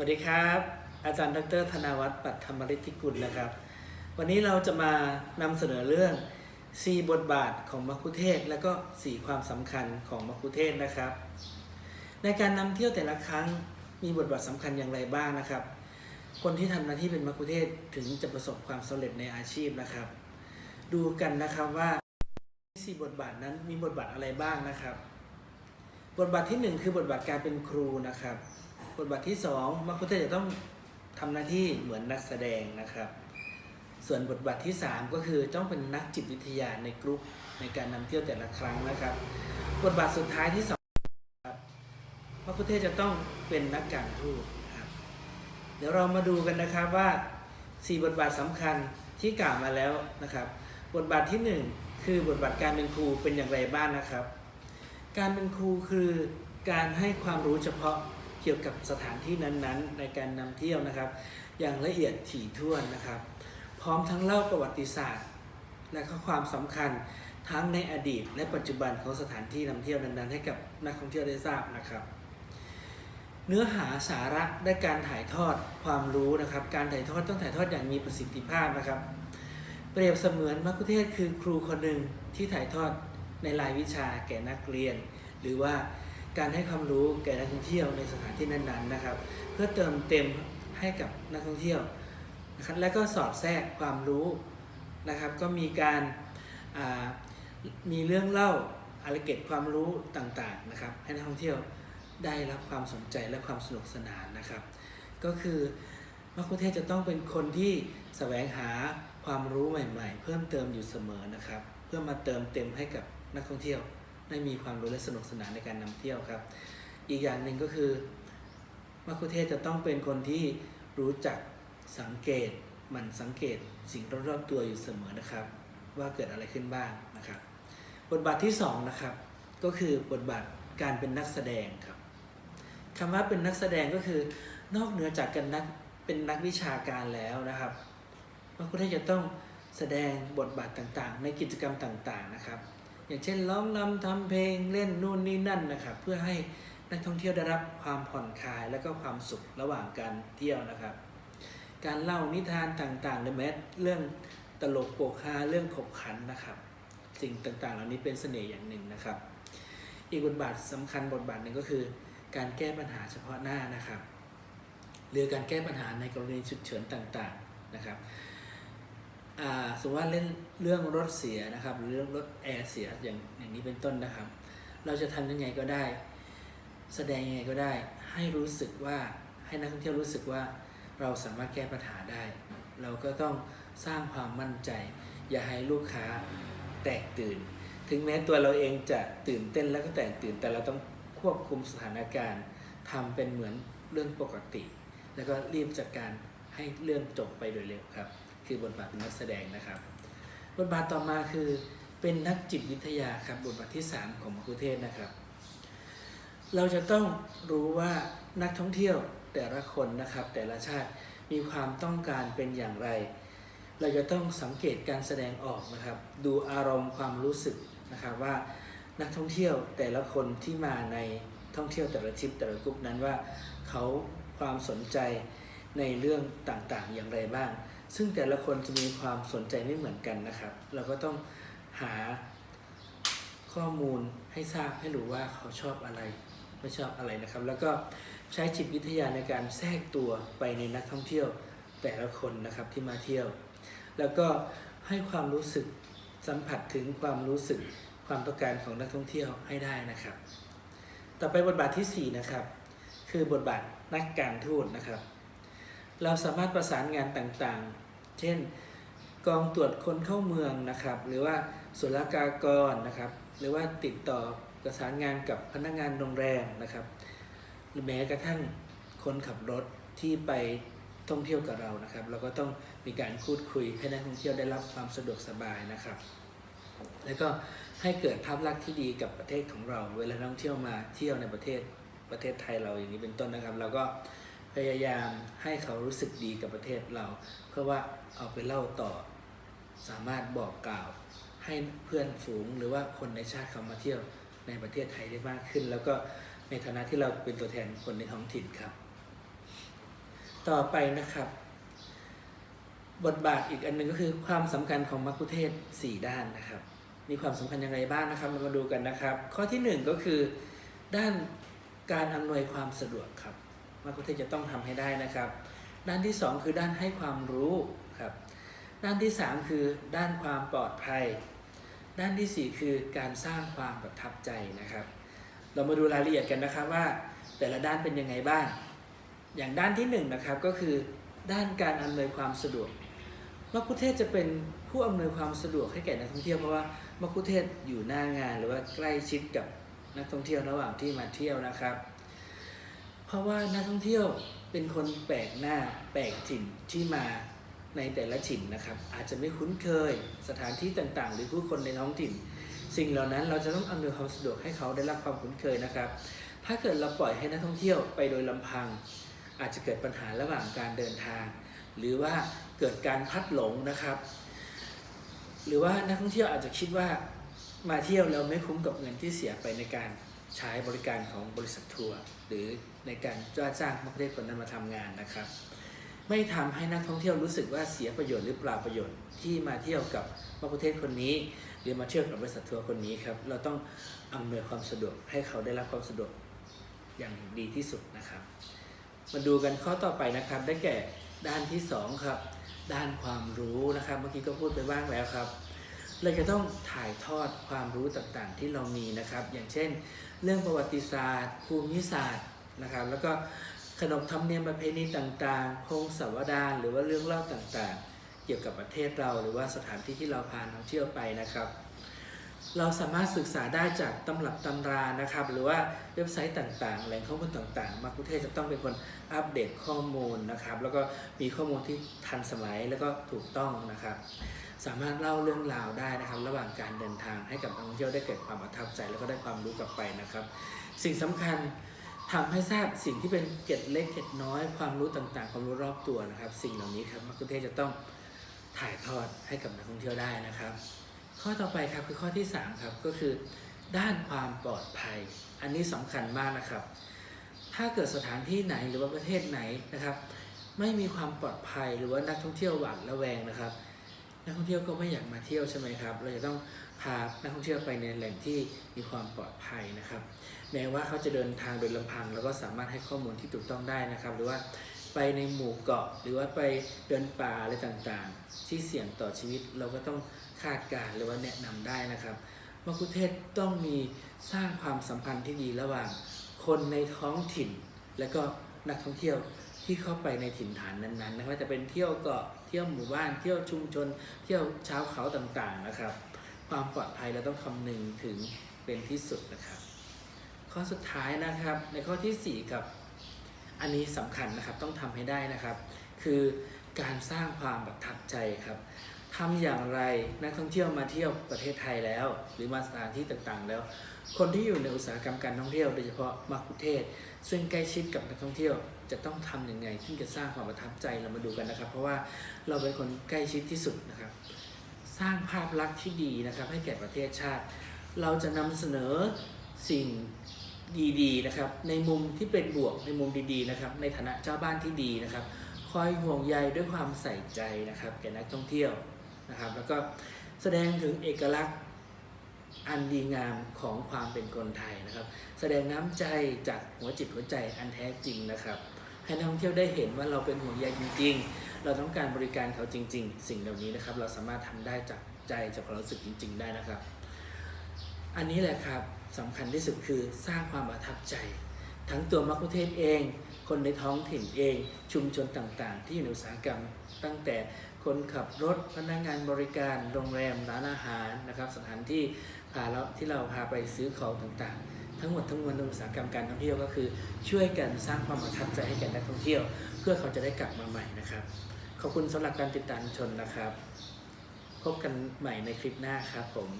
วัสดีครับ อาจารย์ดรธนวัฒน์ปัทมฤทธิกุลนะครับ วันนี้เราจะมานำเสนอเรื่อง 4 บทบาทของมัคคุเทศก์และก็ 4 ความสำคัญของมัคคุเทศก์นะครับ ในการนำเที่ยวแต่ละครั้งมีบทบาทสำคัญอย่างไรบ้างนะครับ คนที่ทำหน้าที่เป็นมัคคุเทศก์ถึงจะประสบความสำเร็จในอาชีพนะครับ ดูกันนะครับว่า 4 บทบาทนั้นมีบทบาทอะไรบ้างนะครับ บทบาทที่หนึ่งคือบทบาทการเป็นครูนะครับ บทบาทที่สองมัคคุเทศก์จะต้องทำหน้าที่เหมือนนักแสดงนะครับ ส่วนบทบาทที่สามก็คือต้องเป็นนักจิตวิทยาในกลุ่มในการนำเที่ยวแต่ละครั้งนะครับ บทบาทสุดท้ายที่สองครับมัคคุเทศก์จะต้องเป็นนักการทูตครับเดี๋ยวเรามาดูกันนะครับว่าสี่บทบาทสำคัญที่กล่าวมาแล้วนะครับ บทบาทที่หนึ่งคือบทบาทการเป็นครูเป็นอย่างไรบ้างนะครับ การเป็นครูคือการให้ความรู้เฉพาะ กี่ยวกับสถานที่นั้นๆ ในการนำเที่ยวนะครับ อย่างละเอียดถี่ถ้วนนะครับ พร้อมทั้งเล่าประวัติศาสตร์ และข้อความสำคัญทั้งในอดีต และปัจจุบันของสถานที่นำเที่ยวนั้นๆ ให้กับนักท่องเที่ยวได้ทราบนะครับ เนื้อหาสาระได้การถ่ายทอดความรู้นะครับ การถ่ายทอดต้องถ่ายทอดอย่างมีประสิทธิภาพนะครับ เปรียบเสมือนมัคคุเทศคือครูคนหนึ่งที่ถ่ายทอดในรายวิชาแก่นักเรียน หรือว่า การให้ความรู้แก่นักท่องเที่ยวในสถานที่นั้นๆนะครับ เพื่อเติมเต็มให้กับนักท่องเที่ยวนะครับและก็สอดแทรกความรู้นะครับ ก็มีการามีเรื่องเล่าอะไรเก็บความรู้ต่างๆนะครับ ให้นักท่องเที่ยวได้รับความสนใจและความสนุกสนานนะครับ ก็คือมัคคุเทศก์จะต้องเป็นคนที่แสวงหาความรู้ใหม่ ๆ เพิ่มเติมอยู่เสมอนะครับ เพื่อมาเติมเต็มให้กับนักท่องเที่ยว ได้มีความรู้และสนุกสนานในการนำเที่ยวครับ อีกอย่างหนึ่งก็คือมัคคุเทศก์จะต้องเป็นคนที่รู้จักสังเกตหมันสังเกตสิ่งรอบๆตัวอยู่เสมอนะครับ ว่าเกิดอะไรขึ้นบ้างนะครับ บทบาทที่สองนะครับก็คือบทบาทการเป็นนักแสดงครับคำว่าเป็นนักแสดงก็คือนอกเหนือจากการนักเป็นนักวิชาการแล้วนะครับมัคคุเทศก์จะต้องแสดงบทบาทต่างๆ ในกิจกรรมต่างๆนะครับ อย่างเช่นร้องรำทำเพลงเล่นนู่นนี่นั่นนะครับ เพื่อให้นักท่องเที่ยวได้รับความผ่อนคลายและก็ความสุขระหว่างการเที่ยวนะครับ การเล่านิทานต่างๆหรือแม้เรื่องตลกโปกฮาเรื่องขบขันนะครับ สิ่งต่างๆ เหล่านี้เป็นเสน่ห์อย่างหนึ่งนะครับ อีกบทบาทสำคัญบทบาทหนึ่งก็คือ การแก้ปัญหาเฉพาะหน้านะครับหรือการแก้ปัญหาในกรณีฉุกเฉินต่างๆนะครับ สมมติว่าเล่นเรื่องรถเสียนะครับ หรือเรื่องรถแอร์เสียอย่างอย่างนี้เป็นต้นนะครับ เราจะทำยังไงก็ได้ แสดงยังไงก็ได้ ให้รู้สึกว่าให้นักท่องเที่ยวรู้สึกว่าเราสามารถแก้ปัญหาได้ เราก็ต้องสร้างความมั่นใจ อย่าให้ลูกค้าแตกตื่น ถึงแม้ตัวเราเองจะตื่นเต้นแล้วก็แตกตื่น แต่เราต้องควบคุมสถานการณ์ทำเป็นเหมือนเรื่องปกติ แล้วก็รีบจัดการให้เรื่องจบไปโดยเร็วครับ คือบทบาทเป็นนักแสดงนะครับ บทบาทต่อมาคือเป็นนักจิตวิทยาครับบทบาทที่ 3 ของมคุเทศนะครับ เราจะต้องรู้ว่านักท่องเที่ยวแต่ละคนนะครับ แต่ละชาติมีความต้องการเป็นอย่างไร เราจะต้องสังเกตการแสดงออกนะครับ ดูอารมณ์ความรู้สึกนะครับว่านักท่องเที่ยวแต่ละคนที่มาในท่องเที่ยวแต่ละทริปแต่ละกลุ่มนั้นว่าเขาความสนใจในเรื่องต่างๆ อย่างไรบ้าง ซึ่งแต่ละคนจะมีความสนใจไม่เหมือนกันนะครับ เราก็ต้องหาข้อมูลให้ทราบให้รู้ว่าเขาชอบอะไรไม่ชอบอะไรนะครับ แล้วก็ใช้จิตวิทยาในการแทรกตัวไปในนักท่องเที่ยวแต่ละคนนะครับที่มาเที่ยว แล้วก็ให้ความรู้สึกสัมผัสถึงความรู้สึกความต้องการของนักท่องเที่ยวให้ได้นะครับ ต่อไปบทบาทที่ 4 นะครับ คือบทบาทนักการทูตนะครับ เราสามารถประสานงานต่างๆ เช่น กองตรวจคนเข้าเมืองนะครับ หรือว่าศุลกากรนะครับ หรือว่าติดต่อประสานงานกับพนักงานโรงแรมนะครับ หรือแม้กระทั่งคนขับรถที่ไปท่องเที่ยวกับเรานะครับ เราก็ต้องมีการพูดคุยให้นักท่องเที่ยวได้รับความสะดวกสบายนะครับ แล้วก็ให้เกิดภาพลักษณ์ที่ดีกับประเทศของเรา เวลานักท่องเที่ยวมาเที่ยวในประเทศประเทศไทยเราอย่างนี้เป็นต้นนะครับเราก็ พยายามให้เขารู้สึกดีกับประเทศเรา เพื่อว่าเอาไปเล่าต่อ สามารถบอกกล่าว ให้เพื่อนฝูงหรือว่าคนในชาติเขามาเที่ยวในประเทศไทยได้มากขึ้น แล้วก็ในฐานะที่เราเป็นตัวแทนคนในท้องถิ่นครับ ต่อไปนะครับ บทบาทอีกอันหนึ่งก็คือความสำคัญของมัคคุเทศก์สี่ด้านนะครับ มีความสำคัญย่างไรบ้างนะครับ เรามาดูกันนะครับ ข้อที่หนึ่งก็คือ ด้านการอำนวยความสะดวกครับ มัคคุเทศจะต้องทำให้ได้นะครับ ด้านที่สองคือด้านให้ความรู้ครับ ด้านที่สามคือด้านความปลอดภัย ด้านที่สี่คือการสร้างความประทับใจนะครับ เรามาดูรายละเอียดกันนะครับว่าแต่ละด้านเป็นยังไงบ้าง อย่างด้านที่หนึ่งนะครับก็คือด้านการอำนวยความสะดวกมัคคุเทศจะเป็นผู้อำนวยความสะดวกให้แก่นักท่องเที่ยวเพราะว่ามัคคุเทศอยู่หน้างานหรือว่าใกล้ชิดกับนักท่องเที่ยวระหว่างที่มาเที่ยวนะครับ เพราะว่านักท่องเที่ยวเป็นคนแปลกหน้าแปลกถิ่นที่มาในแต่ละถิ่นนะครับ อาจจะไม่คุ้นเคยสถานที่ต่างๆ หรือผู้คนในท้องถิ่น สิ่งเหล่านั้นเราจะต้องอำนวยความสะดวกให้เขาได้รับความคุ้นเคยนะครับ ถ้าเกิดเราปล่อยให้นักท่องเที่ยวไปโดยลำพัง อาจจะเกิดปัญหาระหว่างการเดินทาง หรือว่าเกิดการพัดหลงนะครับ หรือว่านักท่องเที่ยวอาจจะคิดว่ามาเที่ยวแล้วไม่คุ้มกับเงินที่เสียไปในการใช้บริการของบริษัททัวร์หรือ ในการจ้างจ้างมักเทศคนนั้นมาทำงานนะครับ ไม่ทำให้นักท่องเที่ยวรู้สึกว่าเสียประโยชน์หรือเปล่าประโยชน์ที่มาเที่ยวกับมักเทศคนนี้ หรือมาเที่ยวกับบริษัททัวร์คนนี้ครับเราต้องอำนวยความสะดวกให้เขาได้รับความสะดวกอย่างดีที่สุดนะครับ มาดูกันข้อต่อไปนะครับได้แก่ด้านที่สองครับ ด้านความรู้นะครับ เมื่อกี้ก็พูดไปบ้างแล้วครับเราจะต้องถ่ายทอดความรู้ต่างๆ ที่เรามีนะครับ อย่างเช่น เรื่องประวัติศาสตร์ ภูมิศาสตร์ นะครับแล้วก็ขนบธรรมเนียมประเพณีต่างๆพงศาวดารหรือว่าเรื่องเล่าต่างๆ เกี่ยวกับประเทศเราหรือว่าสถานที่ที่เราพานักท่องเที่ยวไปนะครับ เราสามารถศึกษาได้จากตำรับตำรานะครับ หรือว่าเว็บไซต์ต่างๆ แหล่งข้อมูลต่างๆ มาคุเทศจะต้องเป็นคนอัปเดตข้อมูลนะครับ แล้วก็มีข้อมูลที่ทันสมัยแล้วก็ถูกต้องนะครับ สามารถเล่าเรื่องราวได้นะครับ ระหว่างการเดินทางให้กับนักท่องเที่ยวได้เกิดความประทับใจ แล้วก็ได้ความรู้กลับไปนะครับ สิ่งสำคัญ ทำให้ทราบสิ่งที่เป็นเกร็ดเล็กเกร็ดน้อย ความรู้ต่างๆ ความรู้รอบตัวนะครับ สิ่งเหล่านี้ครับมักคุเทศจะต้องถ่ายทอดให้กับนักท่องเที่ยวได้นะครับ ข้อต่อไปครับคือข้อที่3ครับก็คือ ด้านความปลอดภัย อันนี้สำคัญมากนะครับ ถ้าเกิดสถานที่ไหนหรือว่าประเทศไหนนะครับ ไม่มีความปลอดภัยหรือว่านักท่องเที่ยวหวาดระแวงนะครับ นักท่องเที่ยวก็ไม่อยากมาเที่ยวใช่ไหมครับ เราจะต้องพานักท่องเที่ยวไปในแหล่งที่มีความปลอดภัยนะครับ แม้ว่าเขาจะเดินทางโดยลำพังเราก็สามารถให้ข้อมูลที่ถูกต้องได้นะครับ หรือว่าไปในหมู่เกาะ หรือว่าไปเดินป่าอะไรต่างๆ ที่เสี่ยงต่อชีวิตเราก็ต้องคาดการณ์หรือว่าแนะนำได้นะครับมัคคุเทศต้องมีสร้างความสัมพันธ์ที่ดีระหว่าง คนในท้องถิ่น และก็นักท่องเที่ยวที่เข้าไปในถิ่นฐานนั้นๆนะว่าจะเป็นเที่ยวเกาะ เที่ยวหมู่บ้าน เที่ยวชุมชน เที่ยวชาวเขาต่างๆนะครับ ความปลอดภัยเราต้องคำนึงถึงเป็นที่สุดนะครับ ข้อสุดท้ายนะครับ ในข้อที่4ครับ อันนี้สำคัญนะครับต้องทำให้ได้นะครับ คือการสร้างความประทับใจครับ ทำอย่างไรนักท่องเที่ยวมาเที่ยวประเทศไทยแล้ว หรือมาสถานที่ต่างๆ แล้ว คนที่อยู่ในอุตสาหกรรมการท่องเที่ยวโดยเฉพาะมาคุเทศ ซึ่งใกล้ชิดกับนักท่องเที่ยวจะต้องทำยังไงที่จะสร้างความประทับใจเรามาดูกันนะครับ เพราะว่าเราเป็นคนใกล้ชิดที่สุดนะครับ สร้างภาพลักษณ์ที่ดีนะครับ ให้แก่ประเทศชาติ เราจะนำเสนอสิ่งดีๆนะครับ ในมุมที่เป็นบวกในมุมดีๆนะครับ ในฐานะเจ้าบ้านที่ดีนะครับคอยห่วงใยด้วยความใส่ใจนะครับแก่นักท่องเที่ยว นะครับ แล้วก็แสดงถึงเอกลักษณ์อันดีงามของความเป็นคนไทยนะครับ แสดงน้ำใจจากหัวจิตหัวใจอันแท้จริงนะครับ ให้นักท่องเที่ยวได้เห็นว่าเราเป็นห่วงใยจริง ๆ เราต้องการบริการเขาจริง ๆ สิ่งเหล่านี้นะครับ เราสามารถทำได้จากใจจากความรู้สึกจริง ๆ ได้นะครับ อันนี้แหละครับสำคัญที่สุดคือสร้างความประทับใจ ทั้งตัวมัคคุเทศเอง คนในท้องถิ่นเองชุมชนต่างๆ ที่อยู่ในอุตสาหกรรมตั้งแต่ คนขับรถพนักงานบริการโรงแรมร้านอาหารนะครับสถานที่พาเราที่เราพาไปซื้อของต่างๆ ทั้งหมดทั้งมวลในอุตสาหกรรมการท่องเที่ยวก็คือ ช่วยกันสร้างความประทับใจให้แก่นักท่องเที่ยว เพื่อเขาจะได้กลับมาใหม่นะครับ ขอบคุณสำหรับการติดตามชนนะครับ พบกันใหม่ในคลิปหน้าครับผม